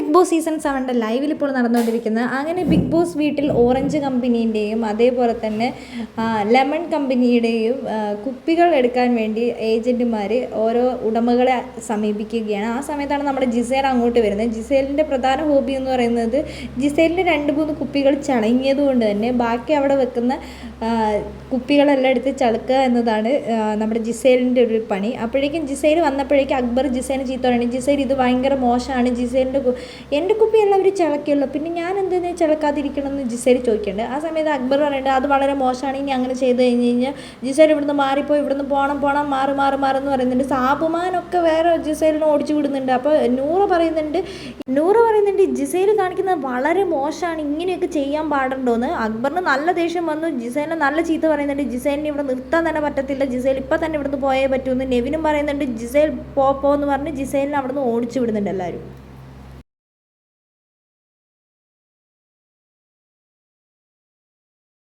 Big boss season സെവന്റെ ലൈവിൽ ഇപ്പോൾ നടന്നുകൊണ്ടിരിക്കുന്നത്. അങ്ങനെ ബിഗ് ബോസ് വീട്ടിൽ ഓറഞ്ച് കമ്പനീന്റെയും അതേപോലെ തന്നെ ലെമൺ കമ്പനിയുടെയും കുപ്പികൾ എടുക്കാൻ വേണ്ടി ഏജന്റുമാർ ഓരോ ഉടമകളെ സമീപിക്കുകയാണ്. ആ സമയത്താണ് നമ്മുടെ ജിസേൽ അങ്ങോട്ട് വരുന്നത്. ജിസേലിന്റെ പ്രധാന ഹോബി എന്ന് പറയുന്നത് ജിസേലിന്റെ രണ്ട് മൂന്ന് കുപ്പികൾ ചളങ്ങിയത് കൊണ്ട് തന്നെ ബാക്കി അവിടെ വെക്കുന്ന കുപ്പികളെല്ലാം എടുത്ത് ചളുക്കുക എന്നതാണ് നമ്മുടെ ജിസേലിന്റെ ഒരു പണി. അപ്പോഴേക്കും ജിസേൽ വന്നപ്പോഴേക്കും അക്ബർ ജിസേലിന് ചീത്ത ജിസേൽ ഇത് ഭയങ്കര മോശമാണ്. ജിസേലിന്റെ എന്റെ കുപ്പിയെല്ലാം അവർ ചിളക്കിയല്ലോ പിന്നെ ഞാൻ എന്തിനാ ചിളക്കാതിരിക്കണം എന്ന് ജിസേരി ചോദിക്കുന്നുണ്ട് ആ സമയത്ത് അക്ബർ പറയുന്നുണ്ട് അത് വളരെ മോശമാണ് ഇനി അങ്ങനെ ചെയ്ത് കഴിഞ്ഞ് കഴിഞ്ഞാൽ ജിസേൽ ഇവിടുന്ന് മാറിപ്പോയി ഇവിടുന്ന് പോകണം പോകണം മാറി മാറി മാറി എന്ന് പറയുന്നുണ്ട്. സാബുമാനൊക്കെ വേറെ ജിസേലിനെ ഓടിച്ചു വിടുന്നുണ്ട്. അപ്പോൾ നൂറ് പറയുന്നുണ്ട് നൂറ് പറയുന്നുണ്ട് ജിസേൽ കാണിക്കുന്നത് വളരെ മോശമാണ് ഇങ്ങനെയൊക്കെ ചെയ്യാൻ പാടുണ്ടോയെന്ന് അക്ബറിന് നല്ല ദേഷ്യം വന്നു ജിസേലിനെ നല്ല ചീത്ത പറയുന്നുണ്ട്. ജിസേലിനെ ഇവിടെ നിർത്താൻ തന്നെ പറ്റത്തില്ല ജിസേൽ ഇപ്പം തന്നെ ഇവിടുന്ന് പോയേ പറ്റുമെന്ന് നെവിനും പറയുന്നുണ്ട് ജിസേൽ പോ പോ എന്ന് പറഞ്ഞ് ജിസേലിനെ അവിടുന്ന് ഓടിച്ചു വിടുന്നുണ്ട് എല്ലാവരും.